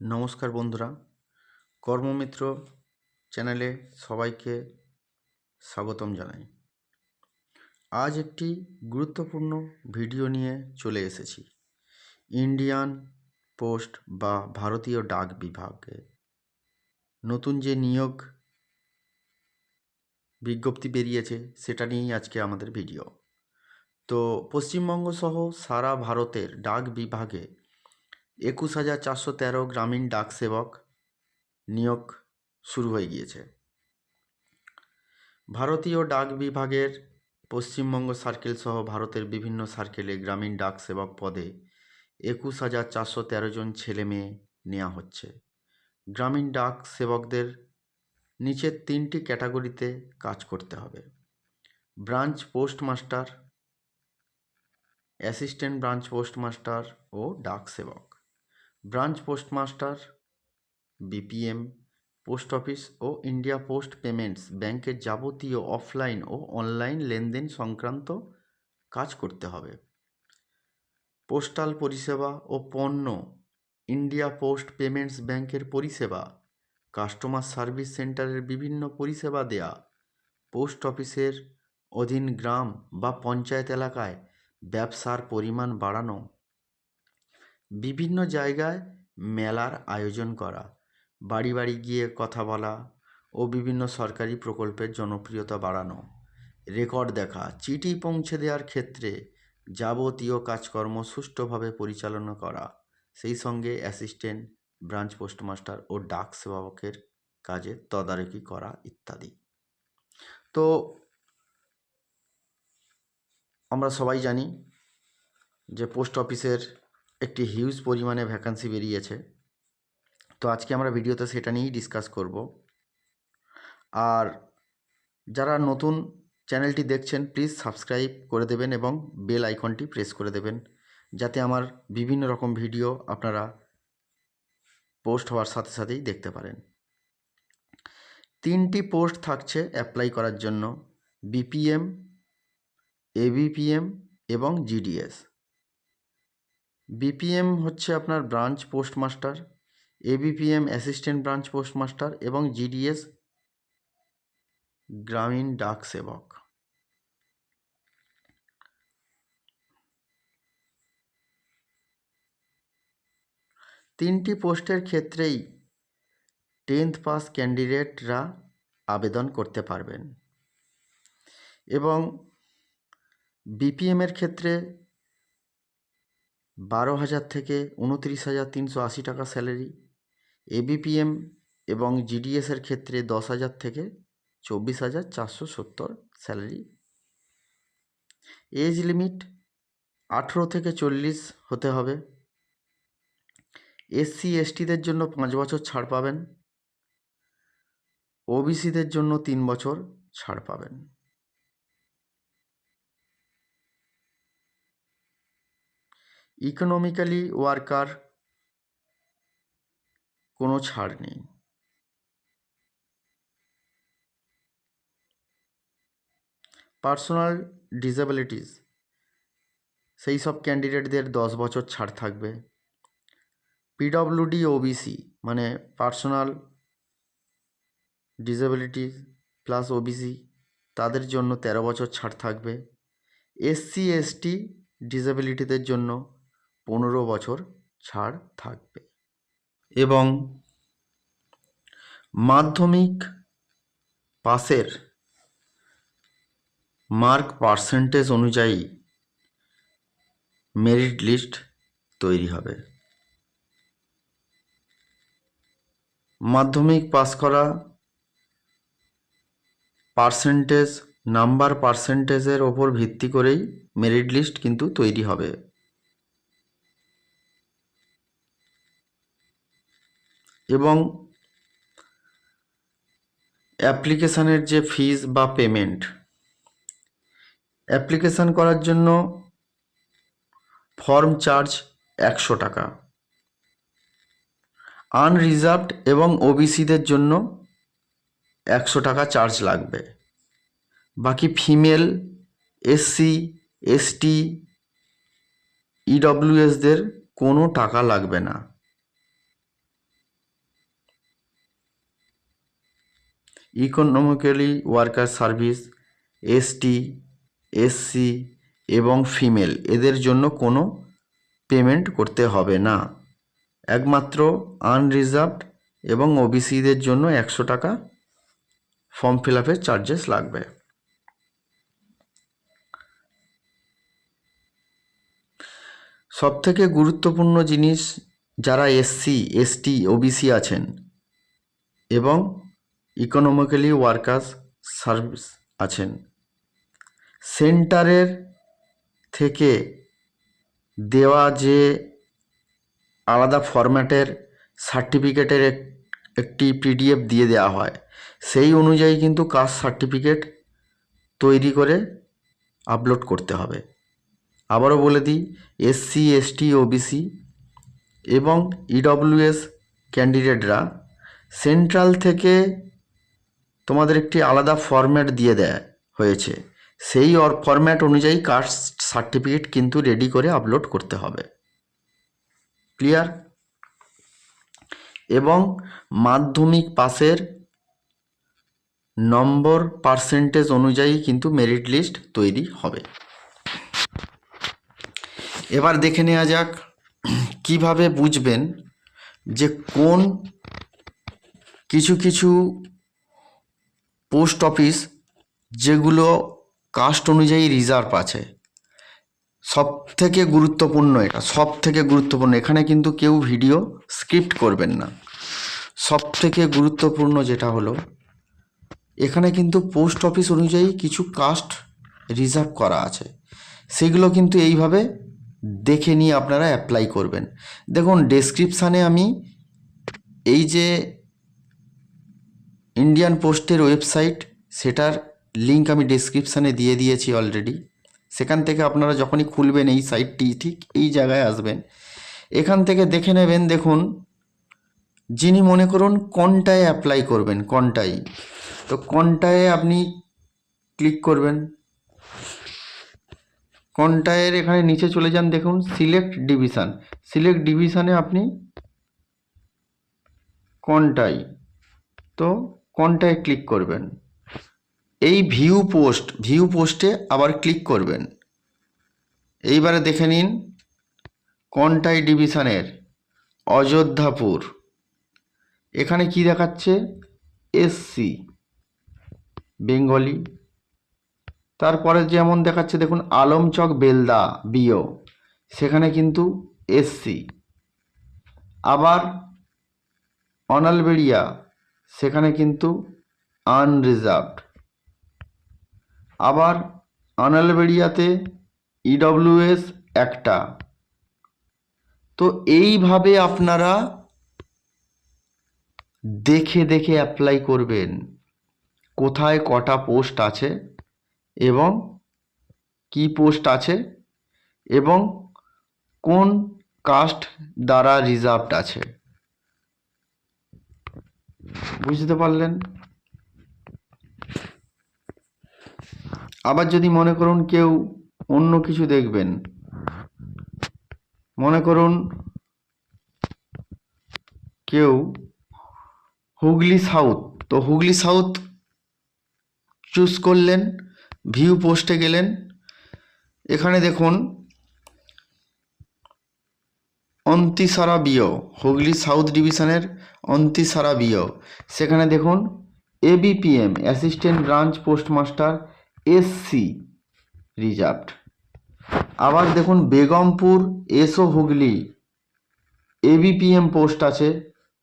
নমস্কার বন্ধুরা। কর্মমিত্র চ্যানেলে সবাইকে স্বাগতম জানাই। আজ একটি গুরুত্বপূর্ণ ভিডিও নিয়ে চলে এসেছি। ইন্ডিয়ান পোস্ট বা ভারতীয় ডাক বিভাগে। নতুন যে নিয়োগ বিজ্ঞপ্তি বেরিয়েছে, সেটা নিয়েই আজকে আমাদের ভিডিও। তো পশ্চিমবঙ্গ সহ সারা ভারতের ডাক বিভাগে একুশ হাজার চারশো তেরো গ্রামীণ ডাক সেবক নিয়োগ শুরু হয়ে গিয়েছে। ভারতীয় ডাক বিভাগের পশ্চিমবঙ্গ সার্কেল সহ ভারতের বিভিন্ন সার্কেলে গ্রামীণ ডাক সেবক পদে একুশ হাজার চারশো তেরো জন ছেলে মেয়ে নেওয়া হচ্ছে। গ্রামীণ ডাক সেবকদের নিচের তিনটি ক্যাটাগরিতে কাজ করতে হবে। Branch postmaster, assistant branch postmaster ও ডাক সেবক। Branch postmaster, BPM, post office ও ইন্ডিয়া পোস্ট পেমেন্টস ব্যাংকের যাবতীয় অফলাইন ও অনলাইন লেনদেন সংক্রান্ত কাজ করতে হবে। পোস্টাল পরিষেবা ও পণ্য, ইন্ডিয়া পোস্ট পেমেন্টস ব্যাংকের পরিষেবা, কাস্টমার সার্ভিস সেন্টারের বিভিন্ন পরিষেবা দেয়া, পোস্ট অফিসের অধীন গ্রাম বা পঞ্চায়েত এলাকায় ব্যবসার পরিমাণ বাড়ানো। বিভিন্ন জায়গায় মেলার আয়োজন করা, বাড়ি বাড়ি গিয়ে কথা বলা ও বিভিন্ন সরকারি প্রকল্পের জনপ্রিয়তা বাড়ানো। রেকর্ড দেখা, চিঠি পৌঁছে দেওয়ার ক্ষেত্রে যাবতীয় কাজকর্ম সুষ্ঠুভাবে পরিচালনা করা। সেই সঙ্গে অ্যাসিস্ট্যান্ট, ব্রাঞ্চ পোস্টমাস্টার ও ডাক সেবকের কাজে তদারকি করা ইত্যাদি। তো আমরা সবাই জানি যে পোস্ট অফিসের একটি হিউজ পরিমাণে ভ্যাকান্সি বেরিয়েছে। তো আজকে আমরা ভিডিওতে সেটা নিয়েই ডিসকাস করব। আর যারা নতুন চ্যানেলটি দেখছেন প্লিজ সাবস্ক্রাইব করে দেবেন এবং বেল আইকনটি প্রেস করে দেবেন। যাতে আমার বিভিন্ন রকম ভিডিও আপনারা পোস্ট হওয়ার সাথে সাথেই দেখতে পারেন। তিনটি পোস্ট থাকছে অ্যাপ্লাই করার জন্য। বিপিএম এবিপিএম এবং জিডিএস বিপিএম হচ্ছে আপনার branch postmaster ABPM assistant branch postmaster এবং জিডিএস গ্রামীণ ডাক সেবক। তিনটি পোস্টের ক্ষেত্রেই টেন্থ পাস ক্যান্ডিডেটরা আবেদন করতে পারবেন। এবং বিপিএমের ক্ষেত্রে বারো হাজার থেকে উনত্রিশ হাজার তিনশো আশি টাকা স্যালারি এবিপিএম এবং জিডিএসের ক্ষেত্রে দশ হাজার থেকে চব্বিশ হাজার চারশো সত্তর স্যালারি। এজ লিমিট আঠেরো থেকে চল্লিশ হতে হবে। এসসি এসটিদের জন্য পাঁচ বছর ছাড় পাবেন। ওবিসিদের জন্য তিন বছর ছাড় পাবেন। ইকোনমিক্যালি ওয়ার্কার কোনো ছাড় নেই। পার্সোনাল ডিসেবিলিটিস সেই সব ক্যান্ডিডেটদের দশ বছর ছাড় থাকবে। পিডব্লিউডি ওবিসি মানে পার্সোনাল ডিসেবিলিটি প্লাস ওবিসি তাদের জন্য তেরো বছর ছাড় থাকবে। এসসি এসটি ডিসেবিলিটিদের জন্য পনেরো বছর ছাড় থাকবে। এবং মাধ্যমিক পাসের মার্ক পার্সেন্টেজ অনুযায়ী মেরিট লিস্ট তৈরি হবে। মাধ্যমিক পাস করা পার্সেন্টেজ, নাম্বার পার্সেন্টেজের ওপর ভিত্তি করেই মেরিট লিস্ট কিন্তু তৈরি হবে। এবং অ্যাপ্লিকেশানের যে ফিজ বা পেমেন্ট, অ্যাপ্লিকেশান করার জন্য ফর্ম চার্জ একশো টাকা। আনরিজার্ভড এবং ওবিসিদের জন্য একশো টাকা চার্জ লাগবে। বাকি ফিমেল, এসসি, এসটি ইডব্লিউএসদের কোনো টাকা লাগবে না। Economically worker service ST SC এবং ফিমেল এদের জন্য কোনো পেমেন্ট করতে হবে না। একমাত্র আনরিজার্ভড এবং ওবিসিদের জন্য একশো টাকা ফর্ম ফিল আপের চার্জেস লাগবে। সবথেকে গুরুত্বপূর্ণ জিনিস যারা এসসি এসটি ওবিসি আছেন এবং ইকোনমিক্যালি ওয়ার্কার্স সার্ভিস আছেন। সেন্টারের থেকে দেওয়া যে আলাদা ফরম্যাটের সার্টিফিকেটের এক- একটি পিডিএফ দিয়ে দেওয়া হয়, সেই অনুযায়ী কিন্তু কাস্ট সার্টিফিকেট তৈরি করে আপলোড করতে হবে। আবারও বলে দিই এসসি এসটি ওবিসি এবং ইডব্লিউএস ক্যান্ডিডেটরা সেন্ট্রাল থেকে তোমাদের একটি আলাদা ফরম্যাট দিয়ে দেয় হয়েছে। সেই অর ফরম্যাট অনুযায়ী কাস্ট সার্টিফিকেট কিন্তু রেডি করে আপলোড করতে হবে। ক্লিয়ার এবং মাধ্যমিক পাসের নম্বর পার্সেন্টেজ অনুযায়ী কিন্তু মেরিট লিস্ট তৈরি হবে। এবার দেখে নেওয়া যাক কীভাবে বুঝবেন যে কোন কিছু কিছু পোস্ট অফিস যেগুলো কাস্ট অনুযায়ী রিজার্ভ আছে। সব থেকে গুরুত্বপূর্ণ এটা সব থেকে গুরুত্বপূর্ণ। এখানে কিন্তু কেউ ভিডিও স্ক্রিপ্ট করবেন না। সব থেকে গুরুত্বপূর্ণ যেটা হলো, এখানে কিন্তু পোস্ট অফিস অনুযায়ী কিছু কাস্ট রিজার্ভ করা আছে। সেগুলো কিন্তু এইভাবে দেখে নিয়ে আপনারা অ্যাপ্লাই করবেন। দেখুন, ডেসক্রিপশানে আমি এই যে ইন্ডিয়ান পোস্টের ওয়েবসাইট সেটার লিঙ্ক আমি ডেসক্রিপশানে দিয়ে দিয়েছি অলরেডি সেখান থেকে আপনারা যখনই খুলবেন এই সাইটটি ঠিক এই জায়গায় আসবেন। এখান থেকে দেখে নেবেন, দেখুন, যিনি মনে করুন কোনটায় অ্যাপ্লাই করবেন কোনটায় তো কোনটায় আপনি ক্লিক করবেন। কোনটায়ের এখানে নিচে চলে যান, দেখুন সিলেক্ট ডিভিশন সিলেক্ট ডিভিশনে আপনি কোনটাই তো কোনটায় ক্লিক করবেন। এই ভিউ পোস্ট ভিউ পোস্টে আবার ক্লিক করবেন। এইবারে দেখে নিন কোনটাই ডিভিশনের অযোধ্যাপুর। এখানে কি দেখাচ্ছে? এসসি বেঙ্গলি তারপরে যেমন দেখাচ্ছে, দেখুন, আলমচক বেলদা বিও সেখানে কিন্তু এসসি আবার অনালবেড়িয়া সেখানে কিন্তু আনরিজার্ভড আবার আনালবেড়িয়াতে ইডব্লিউএস একটা। তো এইভাবে আপনারা দেখে দেখে অ্যাপ্লাই করবেন কোথায় কটা পোস্ট আছে এবং কি পোস্ট আছে এবং কোন কাস্ট দ্বারা রিজার্ভড আছে। বুঝতে পারলেন? আবার যদি মনে করুন কেউ অন্য কিছু দেখবেন, মনে করুন কেউ হুগলি সাউথ, তো হুগলি সাউথ চুজ করলেন, ভিউ পোস্টে গেলেন, এখানে দেখুন অন্তিসারা বিও হুগলি সাউথ ডিভিশনের অন্তিসারা বিও সেখানে দেখুন, ABPM, assistant branch postmaster, SC reserved. আবার দেখুন, Begampur, SO Hooghly, ABPM post আছে,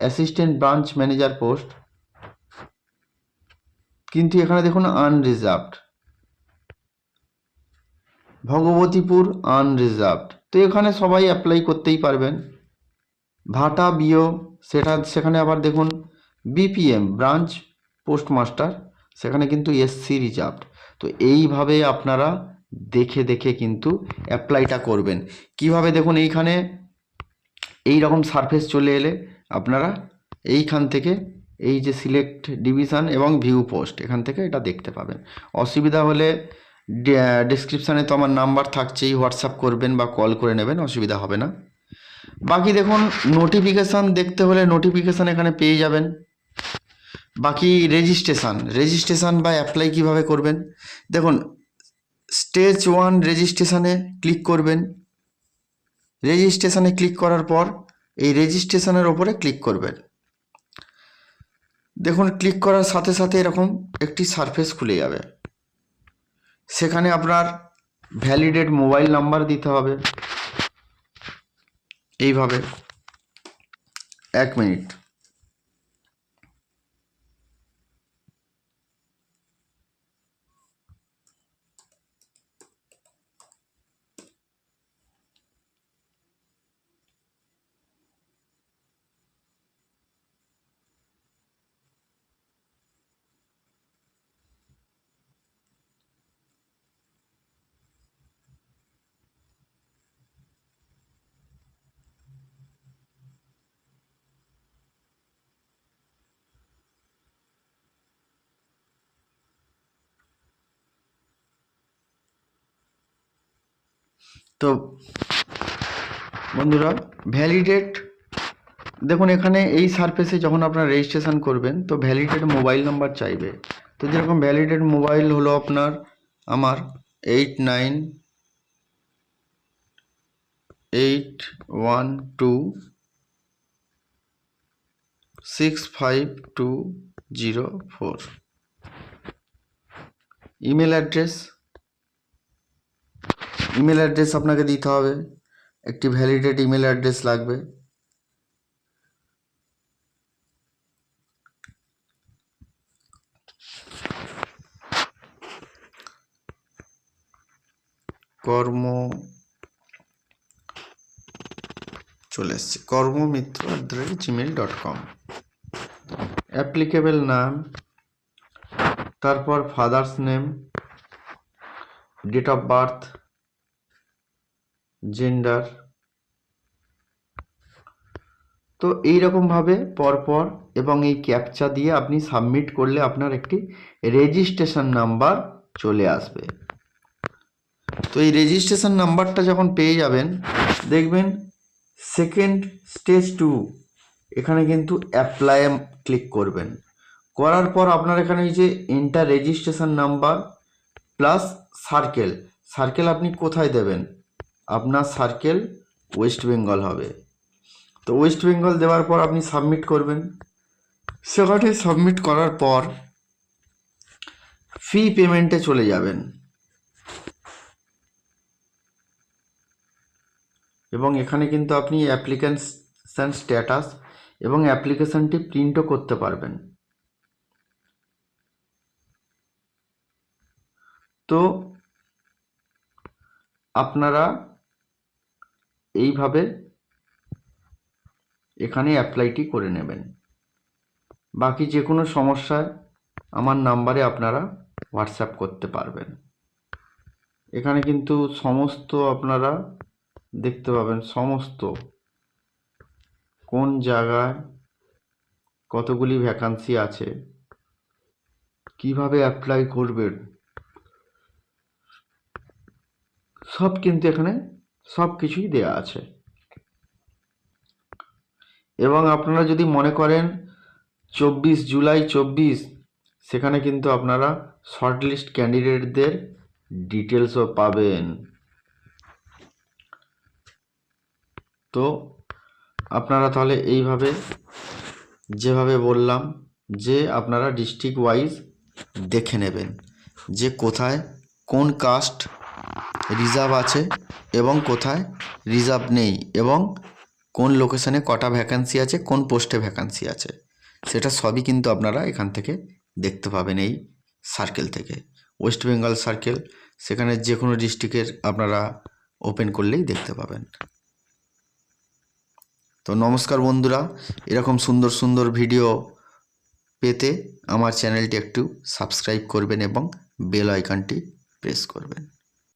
অ্যাসিস্ট্যান্ট ব্রাঞ্চ ম্যানেজার পোস্ট। কিন্তু এখানে দেখুন, আনরিজার্ভড। ভগবতীপুর, আনরিজার্ভড। তো এখানে সবাই অ্যাপ্লাই করতেই পারবেন। ভাটা বিও, সেটা, সেখানে আবার দেখুন বিপিএম ব্রাঞ্চ পোস্টমাস্টার সেখানে কিন্তু এসসি রিজার্ভড তো এইভাবে আপনারা দেখে দেখে কিন্তু অ্যাপ্লাইটা করবেন। কীভাবে দেখুন, এইখানে এই রকম সারফেস চলে এলে আপনারা এইখান থেকে এই যে সিলেক্ট ডিভিশন এবং ভিউ পোস্ট এখান থেকে এটা দেখতে পাবেন। অসুবিধা হলে ডিসক্রিপশানে তো আমার নাম্বার থাকছেই হোয়াটসঅ্যাপ করবেন বা কল করে নেবেন, অসুবিধা হবে না। বাকি দেখুন নোটিফিকেশান দেখতে হলে নোটিফিকেশান এখানে পেয়ে যাবেন। বাকি রেজিস্ট্রেশন রেজিস্ট্রেশন বা অ্যাপ্লাই কীভাবে করবেন? দেখুন স্টেজ ওয়ান রেজিস্ট্রেশানে ক্লিক করবেন। রেজিস্ট্রেশানে ক্লিক করার পর, এই রেজিস্ট্রেশানের ওপরে ক্লিক করবেন। দেখুন ক্লিক করার সাথে সাথে এরকম একটি সারফেস খুলে যাবে। সেখানে আপনার ভ্যালিডেট মোবাইল নাম্বার দিতে হবে। এইভাবে এক মিনিট তো বন্ধুরা ভ্যালিডেট দেখুন এখানে এই সারফেসে যখন আপনার রেজিস্ট্রেশন করবেন, তো ভ্যালিডেট মোবাইল নাম্বার চাইবে। তো যেরকম ভ্যালিডেট মোবাইল হলো আপনার আমার eight nine eight one two six five two zero four email address email address আপনাকে দিতে হবে। একটি ভ্যালিডেট ইমেল অ্যাড্রেস লাগবে। কর্ম, চলে এসছে। Karmamitra at the rate Gmail dot com applicable নাম, তারপর father's name date of birth gender তো এইরকমভাবে পরপর এবং এই ক্যাপচা দিয়ে আপনি সাবমিট করলে আপনার একটি রেজিস্ট্রেশন নাম্বার চলে আসবে। তো এই রেজিস্ট্রেশন নাম্বারটা যখন পেয়ে যাবেন, দেখবেন সেকেন্ড স্টেজ টু এখানে কিন্তু অ্যাপ্লাই ক্লিক করবেন। করার পর আপনার এখানে এই যে enter registration number plus circle circle আপনি কোথায় দেবেন? আপনার সার্কেল ওয়েস্ট বেঙ্গল হবে। তো ওয়েস্ট বেঙ্গল দেওয়ার পর আপনি সাবমিট করবেন। সেখানে সাবমিট করার পর ফি পেমেন্টে চলে যাবেন। এবং এখানে কিন্তু আপনি অ্যাপ্লিকেশন স্ট্যাটাস এবং অ্যাপ্লিকেশানটি প্রিন্টও করতে পারবেন। তো আপনারা এইভাবে এখানে অ্যাপ্লাইটি করে নেবেন। বাকি যে কোনো সমস্যায় আমার নাম্বারে আপনারা হোয়াটসঅ্যাপ করতে পারবেন। এখানে কিন্তু সমস্ত আপনারা দেখতে পাবেন সমস্ত কোন জায়গায় কতগুলি ভ্যাকান্সি আছে, কীভাবে অ্যাপ্লাই করবেন, সব কিন্তু এখানে সব কিছুই দেয়া আছে। এবং আপনারা যদি মনে করেন চব্বিশ জুলাই চব্বিশ, সেখানে কিন্তু আপনারা শর্ট লিস্ট ক্যান্ডিডেটদের ডিটেলসও পাবেন। তো আপনারা তাহলে এইভাবে, যেভাবে বললাম, যে আপনারা ডিস্ট্রিক্ট ওয়াইজ দেখে নেবেন যে কোথায় কোন কাস্ট রিজার্ভ আছে এবং কোথায়? রিজার্ভ নেই। এবং কোন লোকেশনে কটা ভ্যাকান্সি আছে, কোন পোস্টে ভ্যাকান্সি আছে? সেটা সবই কিন্তু আপনারা এখান থেকে দেখতে পাবেন এই সার্কেল থেকে। ওয়েস্ট বেঙ্গল সার্কেল সেখানে যে কোনো ডিস্ট্রিক্টের আপনারা ওপেন করলেই দেখতে পাবেন। তো নমস্কার বন্ধুরা, এরকম সুন্দর সুন্দর ভিডিও পেতে আমার চ্যানেলটি একটু সাবস্ক্রাইব করবেন এবং বেল আইকনটি প্রেস করবেন।